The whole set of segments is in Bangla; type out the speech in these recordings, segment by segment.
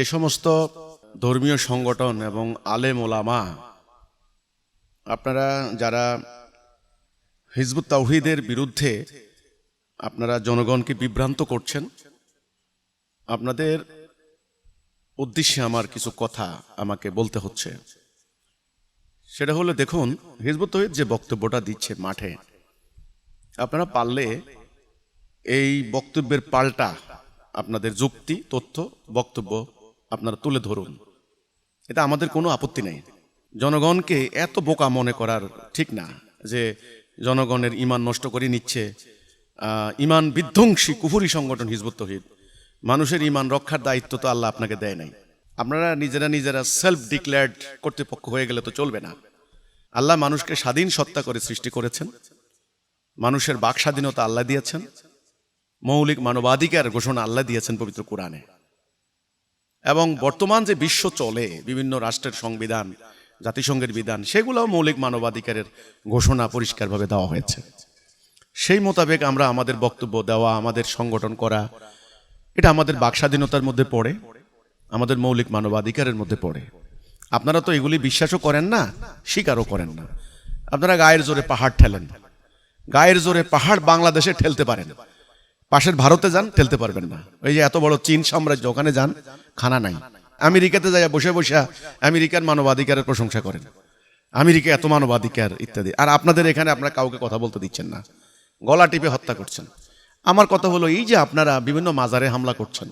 যে সমস্ত ধর্মীয় সংগঠন এবং আলেম ওলামা, আপনারা যারা হিজবুত তাওহিদের বিরুদ্ধে আপনারা জনগণকে বিভ্রান্ত করছেন, আপনাদের উদ্দেশ্যে আমার কিছু কথা আমাকে বলতে হচ্ছে। সেটা হলো দেখুন, হিজবুত তহিদ যে বক্তব্যটা দিচ্ছে মাঠে, আপনারা পারলে এই বক্তব্যের পাল্টা আপনাদের যুক্তি, তথ্য, বক্তব্য আপনারা তুলে ধরুন। এটা আমাদের কোনো আপত্তি নেই। জনগণকে এত বোকা মনে করার ঠিক না যে জনগণের ইমান নষ্ট করে নিচ্ছে। ইমান বিধ্বংসী কুফুরি সংগঠন হিজবুত তহিদ। মানুষের ইমান রক্ষার দায়িত্ব তো আল্লাহ আপনাকে দেয় নাই। আপনারা নিজেরা নিজেরা সেলফ ডিক্লেয়ার্ড কর্তৃপক্ষ হয়ে গেলে তো চলবে না। আল্লাহ মানুষকে স্বাধীন সত্তা করে সৃষ্টি করেছেন। মানুষের বাক স্বাধীনতা আল্লাহ দিয়েছেন। মৌলিক মানবাধিকার ঘোষণা আল্লাহ দিয়েছেন পবিত্র কোরআনে। এবং বর্তমান যে বিশ্ব চলে, বিভিন্ন রাষ্ট্রের সংবিধান, জাতিসংঘের বিধান, সেগুলোও মৌলিক মানবাধিকারের ঘোষণা পরিষ্কারভাবে দেওয়া হয়েছে। সেই মোতাবেক আমরা আমাদের বক্তব্য দেওয়া, আমাদের সংগঠন করা, এটা আমাদের বাক স্বাধীনতার মধ্যে পড়ে, আমাদের মৌলিক মানবাধিকারের মধ্যে পড়ে। আপনারা তো এগুলি বিশ্বাসও করেন না, স্বীকারও করেন না। আপনারা গায়ের জোরে পাহাড় ঠেলেন। গায়ের জোরে পাহাড় বাংলাদেশে ঠেলতে পারেন। পাশের ভারতে যান, ঠেলতে পারবেন না। ওই যে এত বড় চীন সাম্রাজ্য, ওখানে যান, খানা নাই। আমেরিকাতে যাই বসে বসে আমেরিকার মানবাধিকারের প্রশংসা করেন। আমেরিকা এত মানবাধিকার ইত্যাদি। আর আপনাদের এখানে আপনারা কাউকে কথা বলতে দিচ্ছেন না। গলা টিপে হত্যা করছেন। আমার কথা হলো এই যে আপনারা বিভিন্ন মাজারে হামলা করছেন।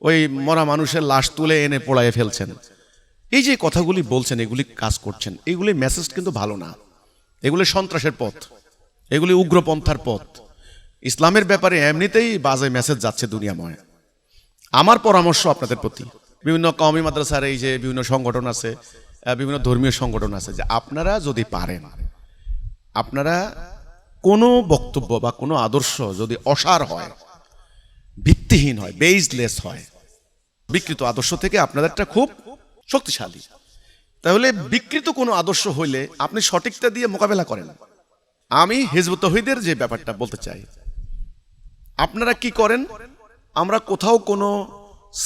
ওই মরা মানুষের লাশ তুলে এনে পোড়ায় ফেলছেন। এই যে কথাগুলি বলছেন, এগুলি কাজ করছেন। এগুলি মেসেজ কিন্তু ভালো না। এগুলি সন্ত্রাসের পথ। এগুলি উগ্রপন্থার পথ। ইসলামের ব্যাপারে এমনিতেই বাজে মেসেজ যাচ্ছে দুনিয়াময়। আমার পরামর্শ আপনাদের প্রতি। বিভিন্ন কওমি মাদ্রাসার এই যে বিভিন্ন সংগঠন আছে বিভিন্ন ধর্মীয় সংগঠন আছে, যে আপনারা যদি পারেন, আপনারা কোনো বক্তব্য বা কোনো আদর্শ যদি অসার হয়, ভিত্তিহীন হয় বেইজলেস হয়, বিকৃত আদর্শ থেকে আপনাদেরটা খুব শক্তিশালী। তাহলে বিকৃত কোনো আদর্শ হইলে আপনি সঠিকটা দিয়ে মোকাবেলা করেন। আমি হিজবুত তহিদের যে ব্যাপারটা বলতে চাই আপনারা কি করেন? আমরা কোথাও কোনো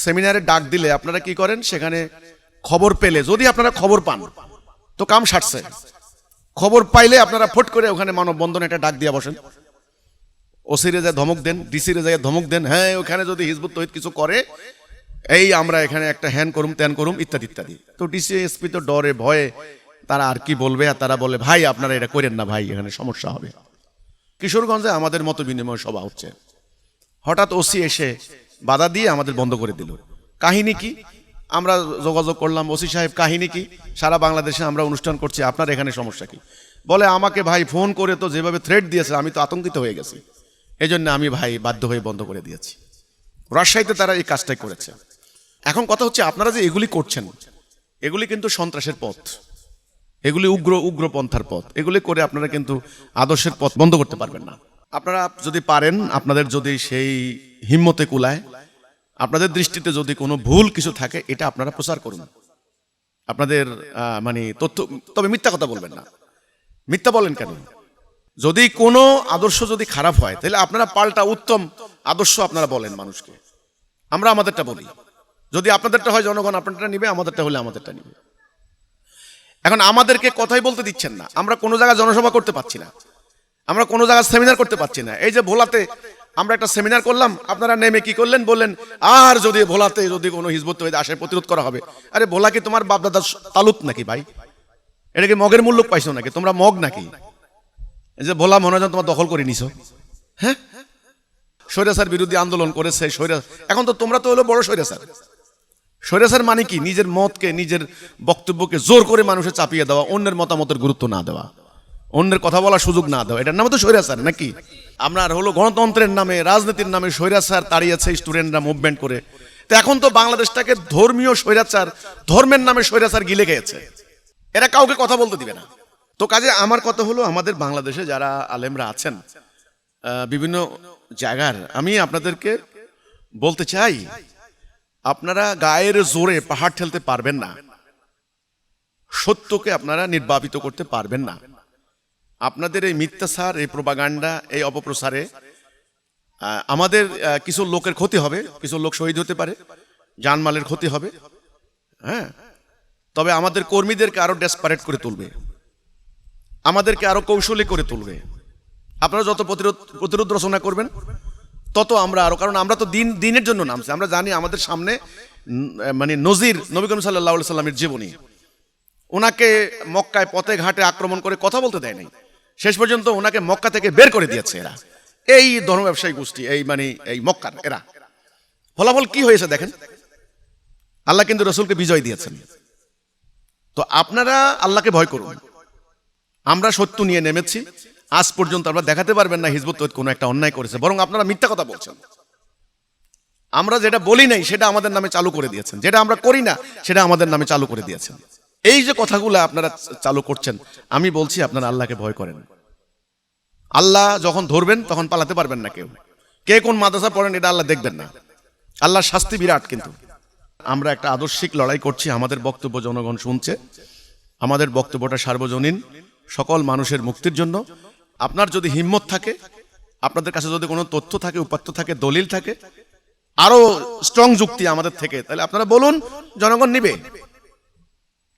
সেমিনারে ডাক দিলে আপনারা কি করেন? সেখানে খবর পেলে, যদি আপনারা খবর পান, তো কাম সারছে। খবর পাইলে আপনারা ফট করে ওখানে মানববন্ধন একটা ডাক দিয়ে বসেন। ওসিরে যায় ধমক দেন, ডিসিরে যায় ধমক দেন হ্যাঁ ওখানে যদি হিজবুত তহিদ কিছু করে, এই আমরা এখানে একটা হ্যান করুম, ত্যান করুম, ইত্যাদি ইত্যাদি। তো ডিসি, এসপি তো ডরে, ভয়ে তারা আর কি বলবে? আর তারা বলে, ভাই, আপনারা এটা করেন না ভাই, এখানে সমস্যা হবে। কিশোরগঞ্জে আমাদের মতো বিনিময় সভা হচ্ছে। হঠাৎ ওসি এসে বাধা দিয়ে আমাদের বন্ধ করে দিল। কাহিনী কি? আমরা যোগাযোগ করলাম ওসি সাহেব, কাহিনী কি? সারা বাংলাদেশে আমরা অনুষ্ঠান করছি, আপনার এখানে সমস্যা কি? বলে, আমাকে ভাই ফোন করে তো যেভাবে থ্রেট দিয়েছে, আমি তো আতঙ্কিত হয়ে গেছি। এই জন্য আমি ভাই বাধ্য হয়ে বন্ধ করে দিয়েছি। রাজশাহীতে তারা এই কাজটাই করেছে। এখন কথা হচ্ছে, আপনারা যে এগুলি করছেন, এগুলি কিন্তু সন্ত্রাসের পথ। এগুলি উগ্র, উগ্রপন্থার পথ। এগুলি করে আপনারা কিন্তু আদর্শের পথ বন্ধ করতে পারবেন না। আপনারা যদি পারেন, আপনাদের যদি সেই হিম্মতে কুলায়, আপনাদের দৃষ্টিতে যদি কোনো ভুল কিছু থাকে, এটা আপনারা প্রচার করুন। আপনাদের মানে তথ্য, তবে মিথ্যা কথা বলবেন না। মিথ্যা বলেন কেন? যদি কোনো আদর্শ যদি খারাপ হয়, তাহলে আপনারা পাল্টা উত্তম আদর্শ আপনারা বলেন মানুষকে। আমরা আমাদেরটা বলি। যদি আপনাদেরটা হয় জনগণ আপনারটা নিবে, আমাদেরটা হলে আমাদেরটা নিবে। এখন আমাদেরকে কথাই বলতে দিচ্ছেন না। আমরা কোনো জায়গায় জনসভা করতে পারছি না। আমরা কোনো জায়গায় সেমিনার করতে পারছি না। এই যে ভোলাতে আমরা একটা সেমিনার করলাম, আপনারা নেমে কি করলেন? বললেন, আর যদি ভোলাতে যদি কোনো হিজবত আসে, প্রতিরোধ করা হবে। আরে, ভোলা কি তোমার বাপদাদা তালুত নাকি ভাই? এটা কি মগের মূল্য পাইছো নাকি? তোমরা মগ নাকি? এই যে ভোলা মনে হয় তোমার দখল করে নিছো। হ্যাঁ? স্বৈরাচার বিরোধী আন্দোলন করেছে, স্বৈরা এখন তো তোমরা তো হলো বড় স্বৈরাচার। স্বৈরাচার মানে কি? নিজের মতকে, নিজের বক্তব্যকে জোর করে মানুষে চাপিয়ে দেওয়া, অন্যের মতামতের গুরুত্ব না দেওয়া। অন্যের কথা বলার সুযোগ না দেওয়া এটার নামে তো স্বৈরাচার নাকি? আপনার হলো গণতন্ত্রের নামে, রাজনীতির নামে স্বৈরাচার তাড়িয়েছে স্টুডেন্টরা মুভমেন্ট করে। তো এখন তো বাংলাদেশটাকে ধর্মীয় স্বৈরাচার, ধর্মের নামে স্বৈরাচার গিলে গেছে। এরা কাউকে কথা বলতে দিবে না। তো কাজে আমার কথা হলো, আমাদের বাংলাদেশে যারা আলেমরা আছেন বিভিন্ন জায়গার, আমি আপনাদেরকে বলতে চাই, আপনারা গায়ের জোরে পাহাড় ঠেলতে পারবেন না। সত্যকে আপনারা নির্বাপিত করতে পারবেন না। আপনাদের এই মিথ্যাচার, এই প্রবাগান্ডা এই অপপ্রসারে আমাদের কিছু লোকের ক্ষতি হবে, কিছু লোক শহীদ হতে পারে জানমালের ক্ষতি হবে হ্যাঁ? তবে আমাদের কর্মীদেরকে আরও ডেসপারেট করে তুলবে, আমাদেরকে আরও কৌশলী করে তুলবে। আপনারা যত প্রতিরোধ প্রতিরোধ রচনা করবেন, তত আমরা আরও, কারণ আমরা তো দিন, দিনের জন্য নামছি। আমরা জানি আমাদের সামনে মানে নজির, নবী করিম সাল্লাহ সাল্লামের জীবনী। ওনাকে মক্কায় পথে ঘাটে আক্রমণ করে কথা বলতে দেয় নাই। শেষ পর্যন্ত ওনাকে মক্কা থেকে বের করে দিয়েছে এরা। এই ধর্ম ব্যবসায়ী গোষ্ঠী, এই মানে এই মক্কার এরা। ফলাফল কি হয়েছে দেখেন? আল্লাহ কিন্তু রসুলকে বিজয় দিয়েছেন। তো আপনারা আল্লাহকে ভয় করুন। আমরা সত্য নিয়ে নেমেছি। আজ পর্যন্ত আমরা দেখাতে পারবেন না হিজবুত তৈরি কোনো একটা অন্যায় করেছে। বরং আপনারা মিথ্যা কথা বলছেন। আমরা যেটা বলি নাই, সেটা আমাদের নামে চালু করে দিয়েছেন। যেটা আমরা করি না, সেটা আমাদের নামে চালু করে দিয়েছেন। এই যে কথাগুলো আপনারা চালু করছেন, আমি বলছি আপনারা আল্লাহকে ভয় করেন। আল্লাহ যখন ধরবেন, তখন পালাতে পারবেন না কেউ। কে কোন মাদ্রাসা পড়েন, এটা আল্লাহ দেখবেন না। আল্লাহর শাস্তি বিরাট কিন্তু। আমরা একটা আদর্শিক লড়াই করছি, আমাদের বক্তব্য জনগণ শুনছে। আমাদের বক্তব্যটা সার্বজনীন, সকল মানুষের মুক্তির জন্য। আপনার যদি হিম্মত থাকে, আপনাদের কাছে যদি কোনো তথ্য থাকে, উপাত্ত থাকে, দলিল থাকে, আরও স্ট্রং যুক্তি আমাদের থেকে, তাহলে আপনারা বলুন, জনগণ নিবে।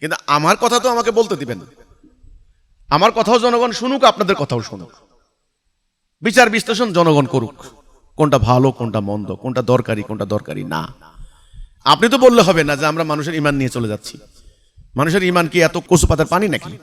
কিন্তু আমার কথা তো আমাকে বলতে দিবেন। আমার কথাও জনগণ শুনুক, আপনাদের কথাও শুনুক। বিচার বিশ্লেষণ জনগণ করুক, কোনটা ভালো, কোনটা মন্দ, কোনটা দরকারি কোনটা দরকারি না। আপনি তো বললে হবে না যে আমরা মানুষের ইমান নিয়ে চলে যাচ্ছি। মানুষের ইমান কি এত কচু পাতার পানি নাকি?